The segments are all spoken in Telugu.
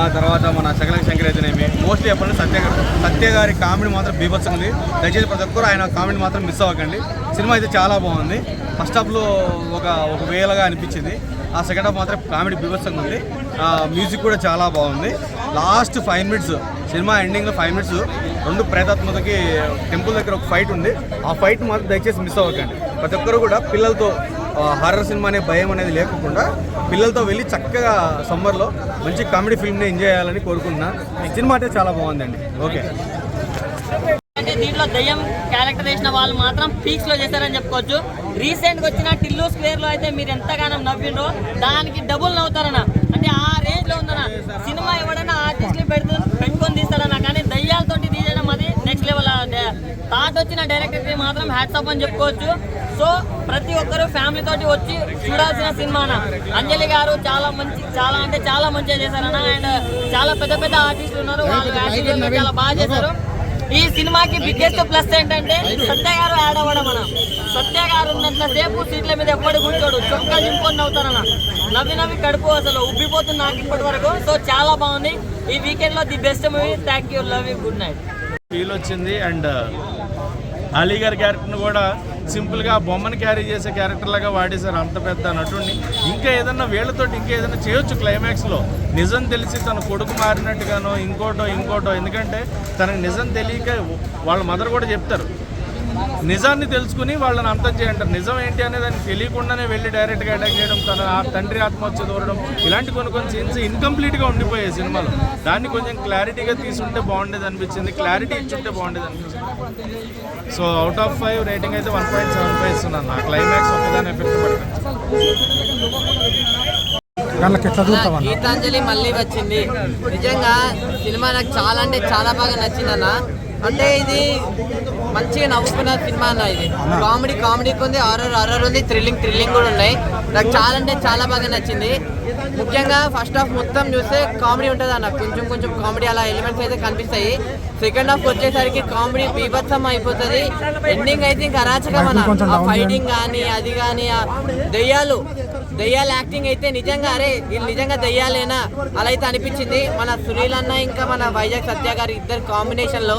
ఆ తర్వాత మన సకల శంకర్ మోస్ట్లీ చెప్పండి సత్య సత్య గారి కామెడీ మాత్రం బీభత్సం ఉంది. దయచేసి ప్రతి ఒక్కరు ఆయన కామెడీ మాత్రం మిస్ అవ్వకండి. సినిమా అయితే చాలా బాగుంది. ఫస్ట్ హాఫ్లో ఒక ఒక వేలగా అనిపించింది. ఆ సెకండ్ హాఫ్ మాత్రం కామెడీ బీభత్సంగా ఉంది. ఆ మ్యూజిక్ కూడా చాలా బాగుంది. లాస్ట్ ఫైవ్ మినిట్స్ సినిమా ఎండింగ్లో ఫైవ్ మినిట్స్ రెండు ప్రేతాత్మతకి టెంపుల్ దగ్గర ఒక ఫైట్ ఉంది. ఆ ఫైట్ మాత్రం దయచేసి మిస్ అవ్వకండి. ప్రతి ఒక్కరు కూడా పిల్లలతో హారర్ సినిమా అనే భయం అనేది లేకుండా పిల్లలతో వెళ్ళి చక్కగా సమ్మర్లో మంచి కామెడీ ఫిల్మ్ని ఎంజాయ్ చేయాలని కోరుకుంటున్నా. సినిమా అయితే చాలా బాగుందండి. ఓకే. అంటే దీంట్లో దయ్యం క్యారెక్టర్ వేసిన వాళ్ళు మాత్రం పీక్స్లో చేశారని చెప్పుకోవచ్చు. రీసెంట్గా వచ్చిన టిల్లు స్క్వేర్లో అయితే మీరు ఎంతగానో నవ్విండ్రో దానికి డబుల్ నవ్వుతారన్న. అంటే ఆ రేంజ్లో ఉందన్న. సినిమా ఎవడైనా ఆర్టిస్టులు పెడుతూ పెట్టుకొని తీస్తారన్న కానీ దయ్యాలతోటి తీయడం అది నెక్స్ట్ లెవెల్ థాట్ వచ్చిన డైరెక్టర్కి మాత్రం హ్యాట్స్ అని చెప్పుకోవచ్చు. సో ప్రతి ఒక్కరు ఫ్యామిలీ తోటి వచ్చి చూడాల్సిన సినిమా అన్న. అంజలి గారు చాలా మంచి చాలా అంటే చాలా మంచిగా చేశారన్న. అండ్ చాలా పెద్ద పెద్ద ఆర్టిస్టులు ఉన్నారు. వాళ్ళు చాలా బాగా చేశారు. ఈ సినిమాకి బిగ్గెస్ట్ ప్లస్ ఏంటంటే సత్య గారు యాడ్ అవ్వడం అన్న. సత్య గారు ఉన్నంత సేపు సీట్ల మీద ఎప్పుడు కూర్చోడు. చొక్కా చింపుకొని నవ్వుతారన్న. నవ్వి నవ్వి కడుపు అసలు ఉబ్బిపోతుంది నాకు ఇప్పటి వరకు. సో చాలా బాగుంది. ఈ వీకెండ్లో the best movie thank you love you good night feel వచ్చింది. అండ్ అలీ గారి క్యారెక్టర్ని కూడా సింపుల్గా బొమ్మను క్యారీ చేసే క్యారెక్టర్ లాగా వాడేశారు. అంత పెద్ద నటుడిని ఇంకా ఏదన్నా వీళ్ళతోటి ఇంకా ఏదైనా చేయొచ్చు క్లైమాక్స్లో. నిజం తెలిసి తన కొడుకు మారినట్టుగానో ఇంకోటో ఇంకోటో. ఎందుకంటే తనకు నిజం తెలియక వాళ్ళ మదర్ కూడా చెప్తారు. నిజాన్ని తెలుసుకుని వాళ్ళని అర్థం చేయంటారు. నిజం ఏంటి అనేది దానికి తెలియకుండానే వెళ్ళి డైరెక్ట్గా అటాక్ చేయడం తన తండ్రి ఆత్మహత్య దూరడం ఇలాంటి కొన్ని కొన్ని సీన్స్ ఇన్కంప్లీట్గా ఉండిపోయాయి సినిమాలో. దాన్ని కొంచెం క్లారిటీగా తీసుంటే బాగుండేది అనిపించింది. క్లారిటీ ఇచ్చుంటే బాగుండేది అనిపించింది. So out of five rating అయితే వన్ పాయింట్ సెవెన్ ఫైవ్ ఇస్తున్నాను. ఆ క్లైమాక్స్ ఒకదాని ఎఫెక్ట్ పడుతుంది గీతాంజలి మళ్ళీ వచ్చింది. నిజంగా సినిమా నాకు చాలా అంటే చాలా బాగా నచ్చిందన్న. అంటే ఇది మంచిగా నవ్వుకున్న సినిమా అన్న ఇది. కామెడీ కామెడీ ఉంది హారర్ హారర్ ఉంది థ్రిల్లింగ్ థ్రిల్లింగ్ కూడా ఉన్నాయి. నాకు చాలా అంటే చాలా బాగా నచ్చింది. ముఖ్యంగా ఫస్ట్ హాఫ్ మొత్తం చూస్తే కామెడీ ఉంటుంది అన్న. కొంచెం కొంచెం కామెడీ అలా ఎలిమెంట్స్ అయితే కనిపిస్తాయి. సెకండ్ హాఫ్ వచ్చేసరికి కామెడీ బీభత్సం అయిపోతుంది. ఎండింగ్ అయితే ఇంకా అరాచకం అన్న. ఫైటింగ్ కానీ అది కానీ ఆ దెయ్యాలు దెయ్యాల యాక్టింగ్ అయితే నిజంగా అరే వీళ్ళు నిజంగా దెయ్యాలేనా? అలా అయితే అనిపించింది. మన సునీల్ అన్న ఇంకా మన వైజాగ్ సత్య గారి ఇద్దరు కాంబినేషన్లో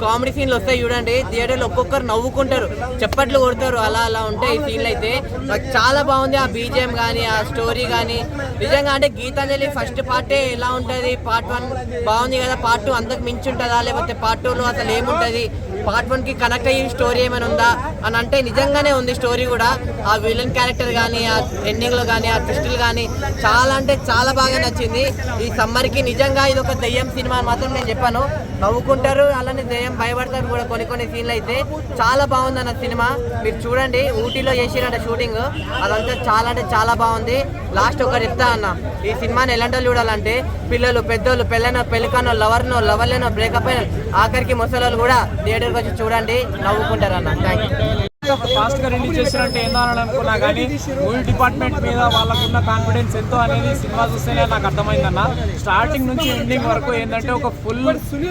కామెడీ సీన్లు వస్తాయి చూడండి. థియేటర్లో ఒక్కొక్కరు నవ్వుకుంటారు. చప్పట్లు కొడతారు. అలా అలా ఉంటాయి సీన్లు అయితే. నాకు చాలా బాగుంది ఆ బీజిఎం కానీ ఆ స్టోరీ కానీ నిజంగా అంటే గీతాంజలి ఫస్ట్ పార్టే ఎలా ఉంటుంది? పార్ట్ వన్ బాగుంది కదా? పార్ట్ టూ అంతకు మించి ఉంటుందా? లేకపోతే పార్ట్ టూలో అసలు ఏముంటుంది? పార్ట్ వన్కి కనెక్ట్ అయ్యే స్టోరీ ఏమైనా ఉందా అని అంటే నిజంగానే ఉంది స్టోరీ కూడా. ఆ విలన్ క్యారెక్టర్ కానీ ఆ ఎండింగ్లో కానీ ఆ ట్విస్టులు కానీ చాలా అంటే చాలా బాగా నచ్చింది. ఈ సమ్మర్కి నిజంగా ఇది ఒక దెయ్యం సినిమా అని మాత్రం నేను చెప్పాను. నవ్వుకుంటారు అలానే దెయ్యం భయపడతారు కూడా కొన్ని కొన్ని సీన్లు అయితే. చాలా బాగుంది అన్న సినిమా. మీరు చూడండి ఊటీలో చేసిరంట షూటింగ్ అదంతా చాలా అంటే చాలా బాగుంది. లాస్ట్ ఒకటి చెప్తా అన్న. ఈ సినిమాని ఎలాంటి వాళ్ళు చూడాలంటే పిల్లలు పెద్దోళ్ళు పెళ్ళనో పెళ్ళికనో లవర్నో లవర్లేనో బ్రేకప్ అయిన ఆఖరికి ముసలోళ్ళు కూడా థియేటర్కి వచ్చి చూడండి నవ్వుకుంటారు అన్న థ్యాంక్ యూ ఫాస్ట్గా రిలీజ్ చేసినట్టు ఏందో అనుకున్నా కానీ మూవీ డిపార్ట్మెంట్ మీద వాళ్ళకున్న కాన్ఫిడెన్స్ ఎంతో అనేది సినిమా చూస్తేనే నాకు అర్థమైందన్న. స్టార్టింగ్ నుంచి ఎండింగ్ వరకు ఏంటంటే ఒక full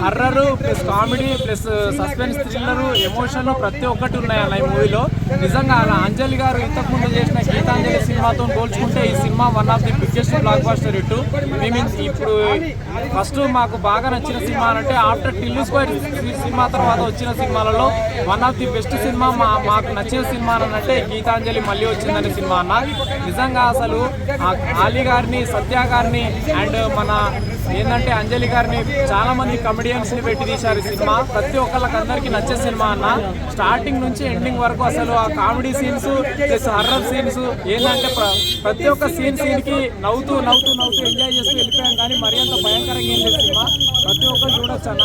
horror plus comedy plus suspense thriller emotion ప్రతి ఒక్కటి ఉన్నాయన్న ఈ మూవీలో. నిజంగా అలా అంజలి గారు ఇంతకుముందు చేసిన గీతాంజలి సినిమాతో పోల్చుకుంటే ఈ cinema one of the biggest blockbuster ఇటు మేము ఇప్పుడు ఫస్ట్ మాకు బాగా నచ్చిన సినిమా అంటే ఆఫ్టర్ టిల్లు స్క్వైర్ సినిమా తర్వాత వచ్చిన సినిమాలలో one of the best cinema మా మాకు నచ్చిన సినిమా అంటే గీతాంజలి మళ్ళీ వచ్చిందనే సినిమా అన్న. నిజంగా అసలు ఆ ఆలీ గారిని సత్య గారిని అండ్ మన ఏంటంటే అంజలి గారిని చాలా మంది కమెడియన్స్ని పెట్టి తీశారు సినిమా. ప్రతి ఒక్కళ్ళకి అందరికి నచ్చే సినిమా అన్న. స్టార్టింగ్ నుంచి ఎండింగ్ వరకు అసలు ఆ comedy scenes plus horror scenes ఏంటంటే ప్ర- ప్రతి ఒక్క సీన్ సీన్కి నవ్వుతూ నవ్వుతూ నవ్వుతూ ఎంజాయ్ చేస్తూ వెళ్ళిపోయాం. కానీ మరి అంత భయంకరంగా ఏం లేదు సినిమా. ఒక్కరు అన్న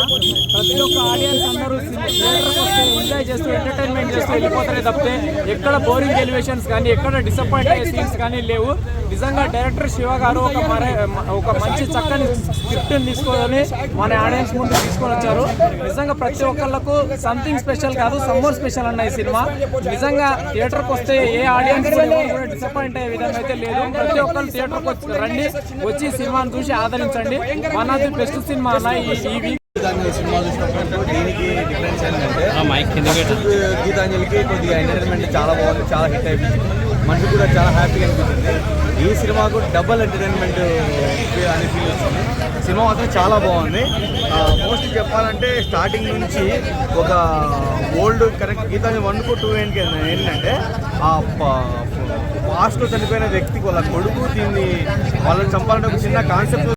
ప్రతి ఒక్క ఆడియన్స్ అందరూ థియేటర్కి వస్తే ఎంజాయ్ చేస్తూ ఎంటర్టైన్మెంట్ చేస్తూ వెళ్ళిపోతారే తప్పితే ఎక్కడ బోరింగ్ ఎలివేషన్స్ కానీ ఎక్కడ డిసప్పాయింట్ అయ్యే సీన్స్ కానీ లేవు. నిజంగా డైరెక్టర్ శివ గారు ఒక మరే ఒక మంచి చక్కని స్క్రిప్ట్ తీసుకొని మన ఆడియన్స్ ముందు తీసుకొని వచ్చారు. నిజంగా ప్రతి ఒక్కళ్ళకు సంథింగ్ స్పెషల్ కాదు సమ్మర్ స్పెషల్ అన్న ఈ సినిమా. నిజంగా థియేటర్కి వస్తే ఏ ఆడియన్స్ కూడా డిసప్పాయింట్ అయ్యే విధంగా అయితే లేదు. ప్రతి ఒక్కరు థియేటర్కి వచ్చి రండి వచ్చి సినిమాను సినిమాని చూసి ఆదరించండి. వన్ ఆఫ్ ది బెస్ట్ సినిమా అన్న ఈ గీతాంజలి సినిమా చూసినప్పుడు దీనికి డిఫరెన్స్ ఏంటంటే గీతాంజలికి కొద్దిగా ఎంటర్టైన్మెంట్ చాలా బాగుంది చాలా హిట్ అయిపోయింది. మనసు కూడా చాలా హ్యాపీగా అనిపించింది. ఈ సినిమాకు డబల్ ఎంటర్టైన్మెంట్ అని ఫీల్ వచ్చింది సినిమా మాత్రం చాలా బాగుంది. మోస్ట్లీ చెప్పాలంటే స్టార్టింగ్ నుంచి ఒక ఓల్డ్ కరెక్ట్ గీతాంజలి వన్కు టూ ఏంటి ఏంటంటే ఆ పాస్ట్లో చనిపోయిన వ్యక్తికి వాళ్ళ కొడుకు దీన్ని వాళ్ళని చంపాలంటే ఒక చిన్న కాన్సెప్ట్